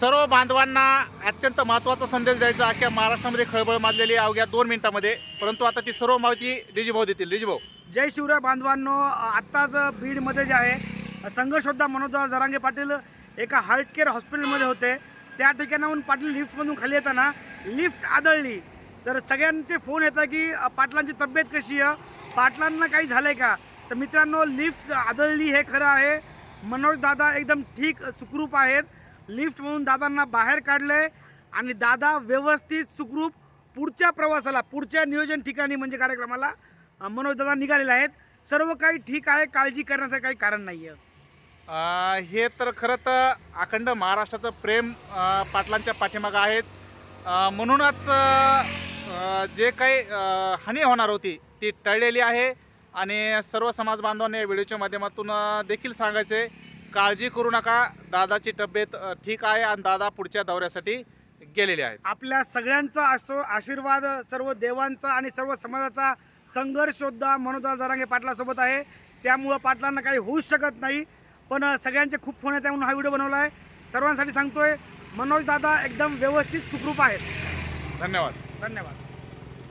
सर्व बांधवांना अत्यंत महत्त्वाचा संदेश द्यायचा अख्ख्या महाराष्ट्रामध्ये खळबळ माजलेली आहे अवघ्या दोन मिनिटामध्ये. परंतु आता ती सर्व माहिती डिजीभाऊ देतील. डिजीभाऊ जय शिवराय बांधवांनो आत्ताच बीडमध्ये जे आहे संघर्ष होता मनोज जरांगे पाटील एका हार्ट केअर हॉस्पिटलमध्ये होते. त्या ठिकाणाहून पाटील लिफ्टमधून खाली येताना लिफ्ट आदळली. तर सगळ्यांचे फोन येतात की पाटलांची तब्येत कशी आहे? पाटलांना काही झालं आहे का? तर मित्रांनो लिफ्ट आदळली हे खरं आहे. मनोज दादा एकदम ठीक सुखरूप आहेत. लिफ्टमधून दादांना बाहेर काढले आणि दादा व्यवस्थित सुखरूप पुढच्या प्रवासाला पुढच्या नियोजन ठिकाणी म्हणजे कार्यक्रमाला मनोजदादा निघालेले आहेत. सर्व काही ठीक आहे काळजी करण्याचं काही कारण नाही आहे हे तर खरं तर अखंड महाराष्ट्राचं प्रेम पाटलांच्या पाठीमागं आहेच. म्हणूनच जे काही हानी होणार होती ती टळलेली आहे. आणि सर्व समाज बांधवांनी या व्हिडिओच्या माध्यमातून अं, देखील सांगायचे काळजी करू नका. दादाची तब्येत ठीक आहे आणि दादा पुढच्या दौऱ्यासाठी गेलेले आहेत. आपल्या सगळ्यांचा असो आशीर्वाद सर्व देवांचा आणि सर्व समाजाचा संघर्ष योद्धा मनोज जरांगे पाटलासोबत आहे. त्यामुळं पाटलांना काही होऊच शकत नाही. पण सगळ्यांचे खूप फोन येते म्हणून हा व्हिडिओ बनवला आहे सर्वांसाठी सांगतोय मनोज दादा एकदम व्यवस्थित सुखरूप आहेत. धन्यवाद. धन्यवाद.